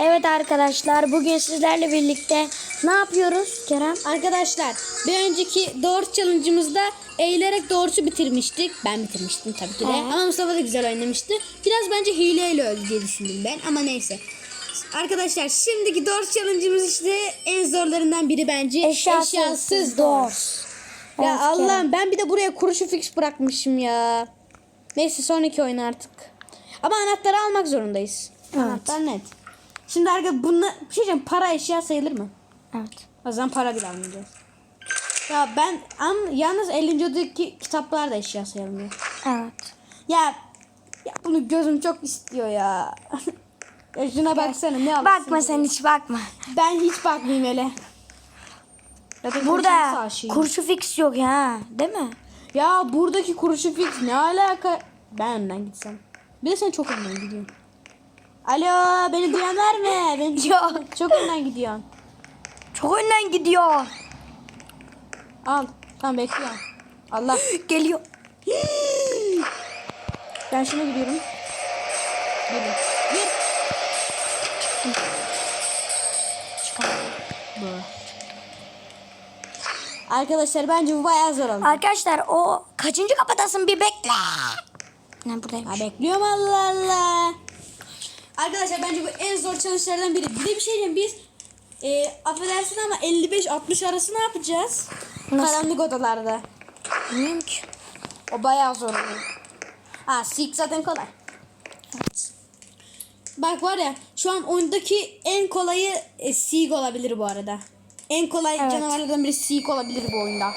Evet arkadaşlar bugün sizlerle birlikte ne yapıyoruz Kerem? Arkadaşlar bir önceki doğru challenge'ımızda eğilerek doğrusu bitirmiştik. Ben bitirmiştim tabii ki de. Evet. Ama Mustafa da güzel oynamıştı. Biraz bence hileyle öldü diye düşündüm ben ama neyse. Arkadaşlar şimdiki doğru challenge'ımız işte en zorlarından biri bence Eşyasız, eşyasız doors. Ya Evet, Allah'ım ben bir de buraya kuruşu fix bırakmışım ya. Neyse sonraki oyun artık. Ama anahtarı almak zorundayız. Evet. Anahtar net. Şimdi arkadaşlar bunlar bir şey diyeceğim para eşya sayılır mı? Evet. O zaman para bile almayacağız. Ya ben am, yalnız 50. odadaki kitaplar da eşya sayılmıyor. Evet. Ya, ya bunu gözüm çok istiyor ya. ya şuna baksana ne alırsın? Bakma sen hiç bakma. Ben hiç bakmayayım hele. Kurşun Burada kurşu fix yok ya değil mi? Ya buradaki kuruşu fix ne alaka? Ben önden gitsem. Bir de sen çok önden gidiyorsun. Alo beni duyan var mı? Ben Yok. çok önden gidiyorsun. Çok önden gidiyor. Al. Tamam bekliyorum. Allah. Geliyor. Ben şuna gidiyorum. Girin. Gir. Bu. Arkadaşlar bence bu bayağı zor oldu. Arkadaşlar o kaçıncı kapatasın bir bekle. Ne buradaymış. Ha bekliyorum Allah Allah. Arkadaşlar bence bu en zor challenge'lardan biri. Bir de bir şey diyeyim biz e, affedersin ama 55-60 arası ne yapacağız? Nasıl? Karanlık odalarda. Bilmiyorum ki. O bayağı zor oluyor. Ha Seek zaten kolay. Evet. Bak var ya şu an oyundaki en kolayı e, Seek olabilir bu arada. En kolay Evet. canavarlardan biri Seek olabilir bu oyunda.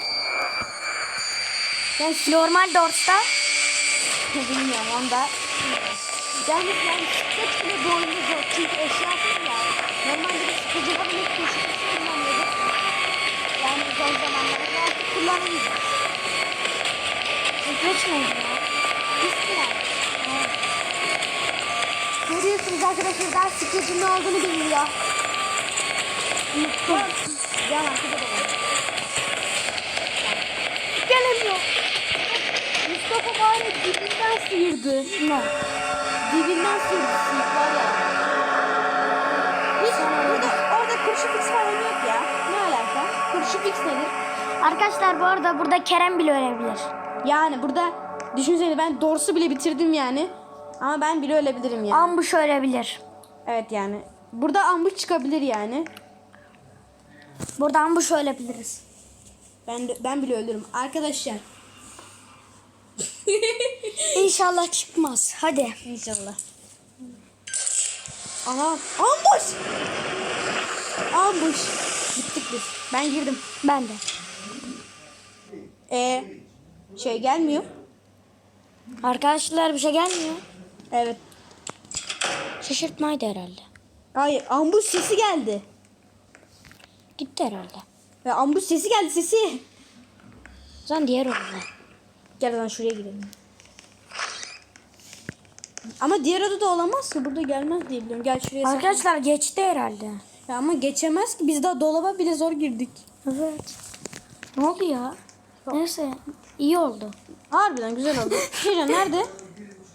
Ben normal Doors'ta Bilmiyorum onda. Yani yani bu oyunda zor. Çünkü eşyasız ya. Normalde bir sıkıcı kabul köşesi kullanıyorduk. Yani son zamanlarda artık kullanmayacağız. Geç neydi ya? Pisler. Görüyorsunuz arkadaşlar daha sıkıcı ne olduğunu bilmiyor. Unuttum. Can arkada da var. Gelemiyor. Mustafa ya dibinden sıyırdı. Ne? Dibinden sıyırdı sıyık var ya. Hiç burada orada kurşu fix falan yok ya. Ne alaka? Kurşu fix nedir? Arkadaşlar bu arada burada Kerem bile ölebilir. Yani burada düşünsene ben dorsu bile bitirdim yani. Ama ben bile ölebilirim yani. Ambush ölebilir. evet yani. Burada ambush çıkabilir yani. Burada ambush ölebiliriz. Ben de, ben bile ölürüm. Arkadaşlar. İnşallah çıkmaz. Hadi. İnşallah. Aha. Ambush. Ambush. Gittik biz. Ben girdim. Ben de. Ee, şey gelmiyor. Arkadaşlar bir şey gelmiyor. Evet. Şaşırtmaydı herhalde. Hayır ambush sesi geldi. Gitti herhalde. Ya ambush sesi geldi sesi. Zaman diğer odada. Gel lan şuraya gidelim. Ama diğer odada olamaz ki. Burada gelmez diye biliyorum. Gel şuraya. Arkadaşlar geçti herhalde. Ya ama geçemez ki. Biz daha dolaba bile zor girdik. Evet. Ne oldu ya? Neyse iyi oldu. Harbiden güzel oldu. Şira nerede?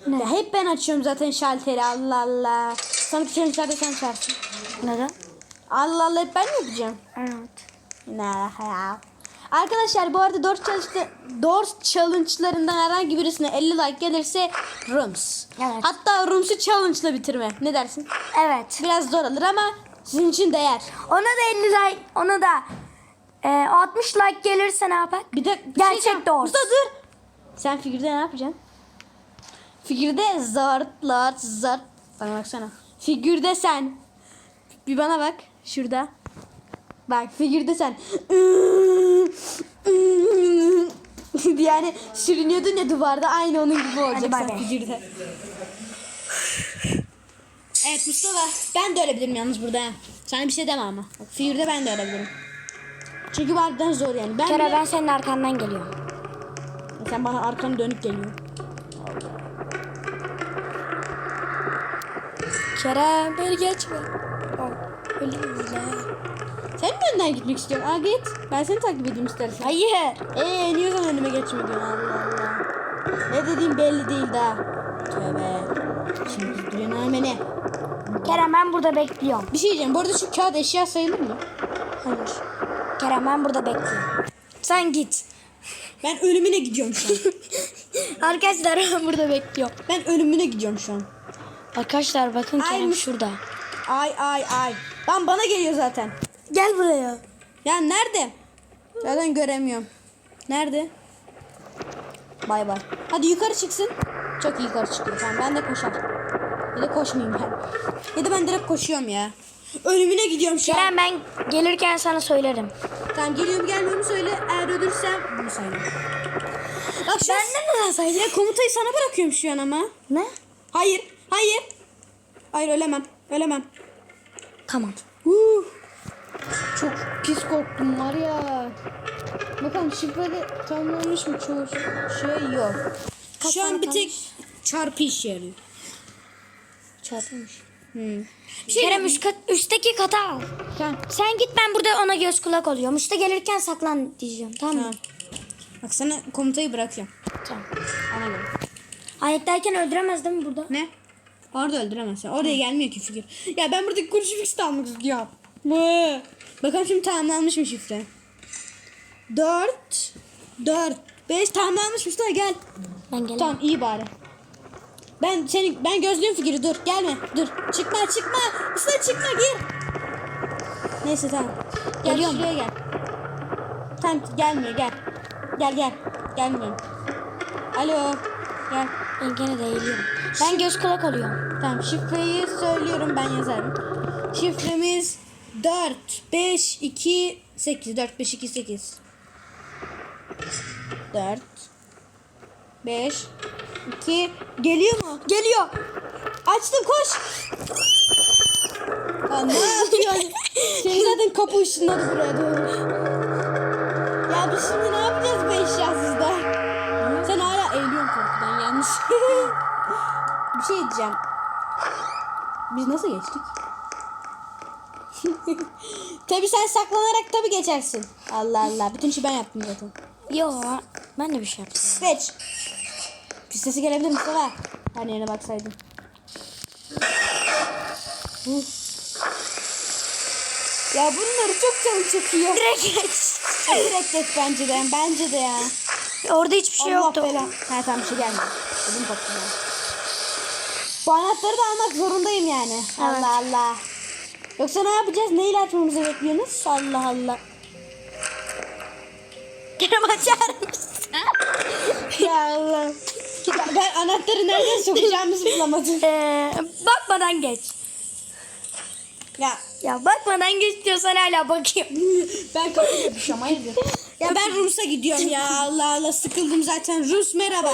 Ne? Ya hep ben açıyorum zaten şalteri. Allah Allah. Sanki challenge'larda sen çarpsın. Neden? Allah Allah hep ben mi yapacağım? Evet. Ne ya. Arkadaşlar bu arada Doors Challenge'da Doors Challenge'larından herhangi birisine 50 like gelirse Rooms. Evet. Hatta Rooms'u challenge'la bitirme. Ne dersin? Evet. Biraz zor olur ama sizin için değer. Ona da 50 like, ona da e, 60 like gelirse ne yapar? Bir de bir Gerçek şey. Doors. Dur. Sen figürde ne yapacaksın? Figürde zart lat zart. Bana baksana. Figürde sen. Bir bana bak. Şurada. Bak figürde sen. yani sürünüyordun ya duvarda aynı onun gibi olacaksın figürde. Evet Mustafa ben de ölebilirim yalnız burada. Sana bir şey deme ama. Bak, figürde ben de ölebilirim. Çünkü bu harbiden zor yani. Ben Kere bile- ben senin arkandan geliyorum. sen bana arkanı dönüp geliyor. Kerem beni geçme. Ölüm bile. Sen mi önden gitmek istiyorsun? Aa git. Ben seni takip edeyim istersen. Hayır. Eee niye sen önüme geçme diyorsun Allah Allah. Ne dediğim belli değil daha. Tövbe. Şimdi duruyorsun hemen ne? Kerem ben burada bekliyorum. Bir şey diyeceğim. Bu arada şu kağıt eşya sayılır mı? Hayır. Kerem ben burada bekliyorum. Sen git. Ben ölümüne gidiyorum şu an. Arkadaşlar ben burada bekliyorum. ben ölümüne gidiyorum şu an. Arkadaşlar bakın Kerem Aynı- şurada. Ay ay ay. Lan bana geliyor zaten. Gel buraya. Ya nerede? Zaten göremiyorum. Nerede? Bay bay. Hadi yukarı çıksın. Çok iyi yukarı çıkıyor. Tamam ben de koşar. Ya da koşmayayım ben. Ya da ben direkt koşuyorum ya. Ölümüne gidiyorum şu an. Kerem ben gelirken sana söylerim. Tamam geliyorum gelmiyorum söyle. Eğer ölürsem bunu söyle. Bak şu an... neden saydım? Ya komutayı sana bırakıyorum şu an ama. Ne? Hayır. Hayır. Hayır ölemem. Ölemem. Tamam. Huh. Çok pis korktum var ya. Bakalım şifrede tamamlanmış mı çoğu şey yok. Kaç Şu an bir tek çarpı işe yarıyor. Çarpılmış. Hmm. Bir şey Kerem üst kat, üstteki kata al. Tamam. Sen git ben burada ona göz kulak oluyorum. İşte gelirken saklan diyeceğim. Tamam mı? Tamam. Bak sana komutayı bırakıyorum. Tamam. Ona göre. Ayetteyken öldüremez değil mi burada? Ne? Orada öldüremezsin. Oraya gelmiyor ki fikir. Ya ben buradaki kuruş fix almak istiyorum. Mı? Bakalım şimdi tamamlanmış mı şifre? 4 4 5 tamamlanmış Mustafa gel. Ben gelemem. Tamam iyi bari. Ben seni ben gözlüğüm figürü dur gelme dur çıkma çıkma Mustafa çıkma gir. Neyse tamam. Gel Geliyorum. şuraya gel. Tamam gelmiyor gel. Gel gel. Gelmiyor. Alo. Gel. Ben gene de eğiliyorum. Ben göz kulak oluyorum. Tamam şifreyi söylüyorum ben yazarım. Şifremiz 4 5 2 8 4 5 2 8 4 5 2 geliyor mu? Geliyor. Açtım koş. Lan ne yapıyorsun? Seni zaten kapı ışınladı buraya doğru. Ya biz şimdi ne yapacağız bu eşyasızda? Sen hala eğiliyorsun korkudan yalnız. bir şey diyeceğim. Biz nasıl geçtik? tabi sen saklanarak tabi geçersin. Allah Allah. Bütün işi ben yaptım zaten. Yo ben de bir şey yaptım. Geç. Pis sesi gelebilir Mustafa. Her yerine baksaydın. Hı. Ya bunları çok canım çekiyor. Direkt geç. Direkt geç bence de. Bence de ya. Orada hiçbir şey Allah yoktu. bela. Ha tamam bir şey gelmedi. Ödüm koptu. Bu anahtarı da almak zorundayım yani. Evet. Allah Allah. Yoksa ne yapacağız? Neyle açmamızı bekliyorsunuz? Allah Allah. Kerem açar mısın? ya Allah. Ben anahtarı nereden sokacağımızı bulamadım. Ee, bakmadan geç. Ya Ya bakmadan geç diyorsan hala bakıyorum. ben kapıyı yapışıyorum hayırdır? Ya ben Rus'a gidiyorum ya Allah Allah sıkıldım zaten. Rus merhaba.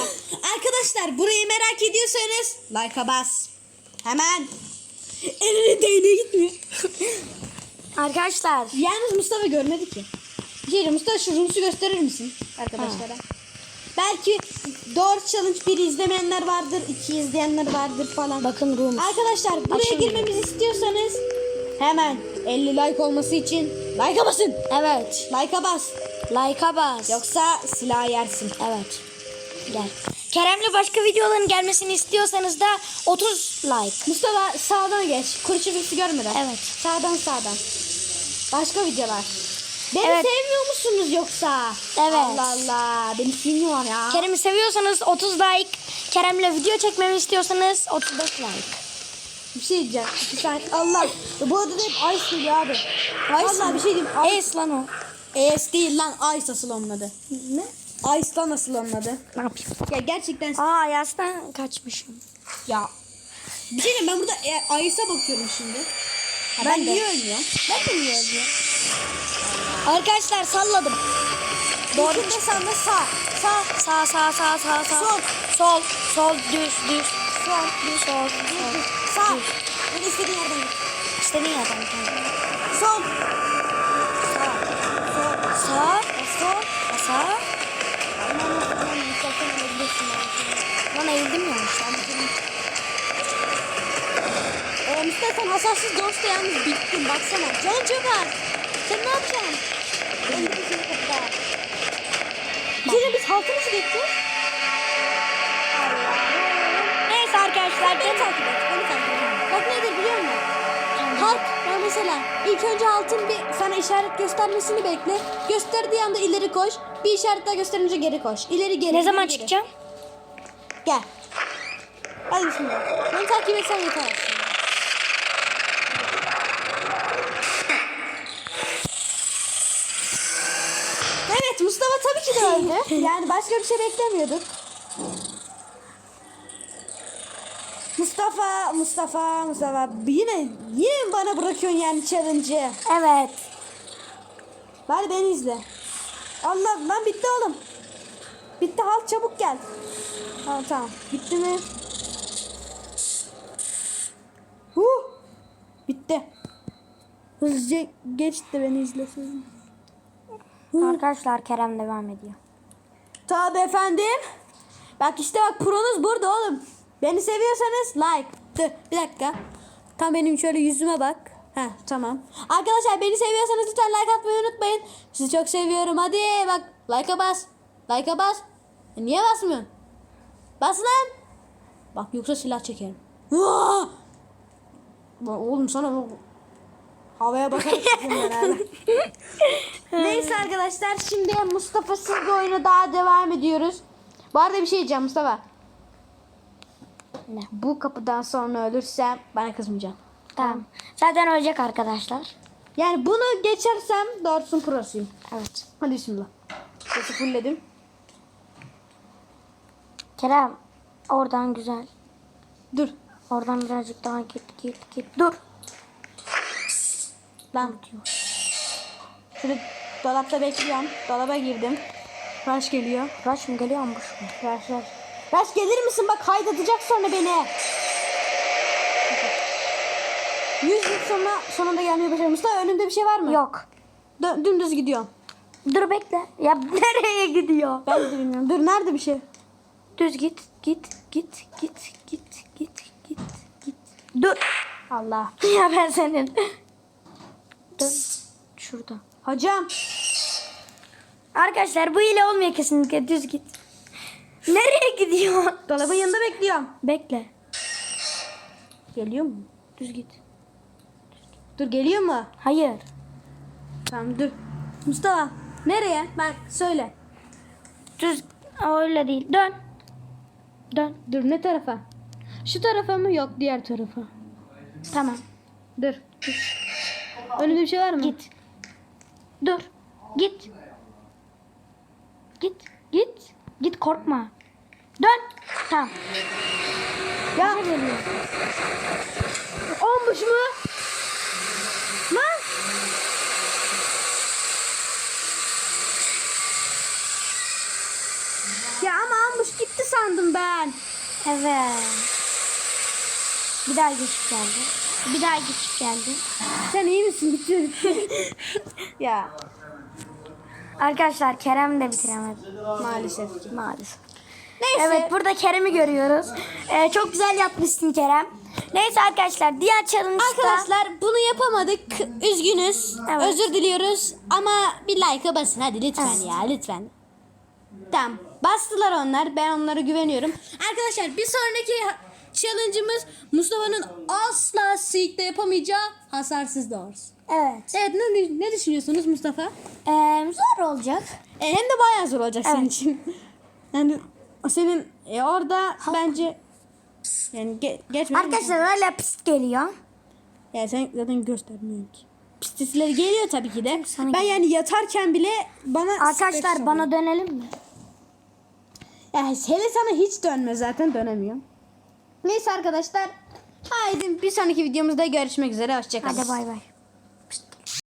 Arkadaşlar burayı merak ediyorsanız like'a bas. Hemen. Eline değneği gitmiyor. Arkadaşlar Yalnız Mustafa görmedi ki. Bir şey Mustafa şu Rus'u gösterir misin arkadaşlara? Belki doğru challenge bir izlemeyenler vardır, iki izleyenler vardır falan. bakın Rum. Arkadaşlar buraya Açın. girmemizi istiyorsanız hemen 50 like olması için like'a basın. Evet. Like'a bas. Like'a bas. Yoksa silah yersin. Evet. Gel. Kerem'le başka videoların gelmesini istiyorsanız da 30 like. Mustafa sağdan geç. Kurşun görmeden. Evet. Sağdan sağdan. Başka videolar. Beni Evet. sevmiyor musunuz yoksa? Evet. Allah Allah. Beni sevmiyorlar ya. Kerem'i seviyorsanız 30 like. Kerem'le video çekmemi istiyorsanız 35 like. Bir şey diyeceğim. Bir saniye. Allah. Bu arada da hep Ice geliyor abi. Allah bir şey diyeyim. Ice. Es lan o. Ace değil lan. Ice asıl onun adı. Ne? Ice lan asıl onun adı. Ne yapayım? Ya gerçekten. Aa yastan kaçmışım. Ya. Bir şey diyeyim ben burada e, Ice'a bakıyorum şimdi. Ha, Ben ben, de. niye ölmüyorum? Ben de niye ölmüyorum? Arkadaşlar salladım. Doğru. İlkinde sağda sağ. Sağ. Sağ sağ sağ sağ sağ. Sol. Sol. Sol düz düz. Sol. Düz sol. Sol. Sağ. Düz. Böyle istediğin yerden git. İstediğin yerden gel. Sol. Sağ. Sol. Sağ. Sol. Sağ. Aman Allah'ım. Mustafa ölebilirsin. Lan eğildim ya. Ee, Mustafa sen hasarsız Ghost'ta yalnız bittin. Baksana. Can az. Sen ne yapacaksın? Ben de kapıda. Bir şey diyeyim, biz halka nasıl geçeceğiz? Neyse arkadaşlar. Beni takip et. Beni takip et. Bak nedir biliyor musun? mesela ilk önce altın bir sana işaret göstermesini bekle. Gösterdiği anda ileri koş. Bir işaret daha gösterince geri koş. İleri geri. Ne zaman geri. çıkacağım? Gel. Hadi bismillah. Beni takip etsen yeter aslında. Evet Mustafa tabii ki de öldü. Yani başka bir şey beklemiyorduk. Mustafa, Mustafa, Mustafa. Yine, yine mi bana bırakıyorsun yani challenge'ı? Evet. Bari beni izle. Allah lan bitti oğlum. Bitti halt çabuk gel. Tamam tamam. Bitti mi? Huh. Bitti. Hızlıca geç de beni izlesin. Arkadaşlar Kerem devam ediyor. Tabi efendim. Bak işte bak pronuz burada oğlum. Beni seviyorsanız like. Dur bir dakika. Tam benim şöyle yüzüme bak. Heh tamam. Arkadaşlar beni seviyorsanız lütfen like atmayı unutmayın. Sizi çok seviyorum. Hadi bak like'a bas. Like'a bas. E, niye basmıyorsun? Bas lan. Bak yoksa silah çekerim. Vaa! Bak Oğlum sana bak. Havaya bakarak. Neyse arkadaşlar şimdi Mustafa'sız bir oyuna daha devam ediyoruz. Bu arada bir şey diyeceğim Mustafa. Ne? Bu kapıdan sonra ölürsem bana kızmayacaksın. Tamam. Zaten ölecek arkadaşlar. Yani bunu geçersem doğrusun prosuyum. Evet. Hadi bismillah. Sesi fullledim. Kerem oradan güzel. Dur. Oradan birazcık daha git git git. Dur. Lan. Şurada dolapta bekliyorum. Dolaba girdim. Rush geliyor. Rush mı geliyor ambush mu? Rush rush. Rush gelir misin? Bak kaydedecek sonra beni. Yüz yıl sonra sonunda gelmeye. Mustafa önümde bir şey var mı? Yok. Dö- dümdüz gidiyorum. Dur bekle. Ya nereye gidiyor? Ben de bilmiyorum. Dur nerede bir şey? Düz git, git, git, git, git, git, git, git. Dur. Allah. ya ben senin. Dön. Şurada. Hocam. Arkadaşlar bu hile olmuyor kesinlikle. Düz git. Nereye gidiyor? Dolabın yanında bekliyorum. Bekle. Geliyor mu? Düz git. Düz git. Dur geliyor mu? Hayır. Tamam dur. Mustafa nereye? Bak söyle. Düz öyle değil. Dön. Dön. Dur ne tarafa? Şu tarafa mı yok diğer tarafa? Tamam. Dur. dur. Önümde bir şey var mı? Git. Dur. Git. Git. Git. Git korkma. Dön. Tamam. Ya geliyor? olmuş mu? Lan. Ya ama ambuş gitti sandım ben. Evet. Bir daha geçip geldi. Bir daha geçip geldi. Sen iyi misin? Bitti. ya Arkadaşlar Kerem de bitiremedi. maalesef. ki. Maalesef. Neyse. Evet burada Kerem'i görüyoruz. Ee, çok güzel yapmışsın Kerem. Neyse arkadaşlar diğer challenge'da Arkadaşlar bunu yapamadık. Üzgünüz. Evet. Özür diliyoruz. Ama bir like'a basın hadi lütfen Evet. ya lütfen. Tamam. Bastılar onlar. Ben onlara güveniyorum. Arkadaşlar bir sonraki challenge'ımız Mustafa'nın asla Seek'te yapamayacağı hasarsız doğrusu. Evet. Evet ne, ne düşünüyorsunuz Mustafa? Ee, zor olacak. E, hem de bayağı zor olacak senin Evet. için. Yani senin e, orada bence yani ge, geçme. Arkadaşlar hala pist geliyor. Ya sen zaten göstermiyorsun ki. Pistisleri geliyor tabii ki de. Sana ben yani yatarken bile bana Arkadaşlar bana dönelim mi? Ya hele sana hiç dönme zaten dönemiyorum. Neyse arkadaşlar. Haydi bir sonraki videomuzda görüşmek üzere. Hoşçakalın. Hadi bay bay.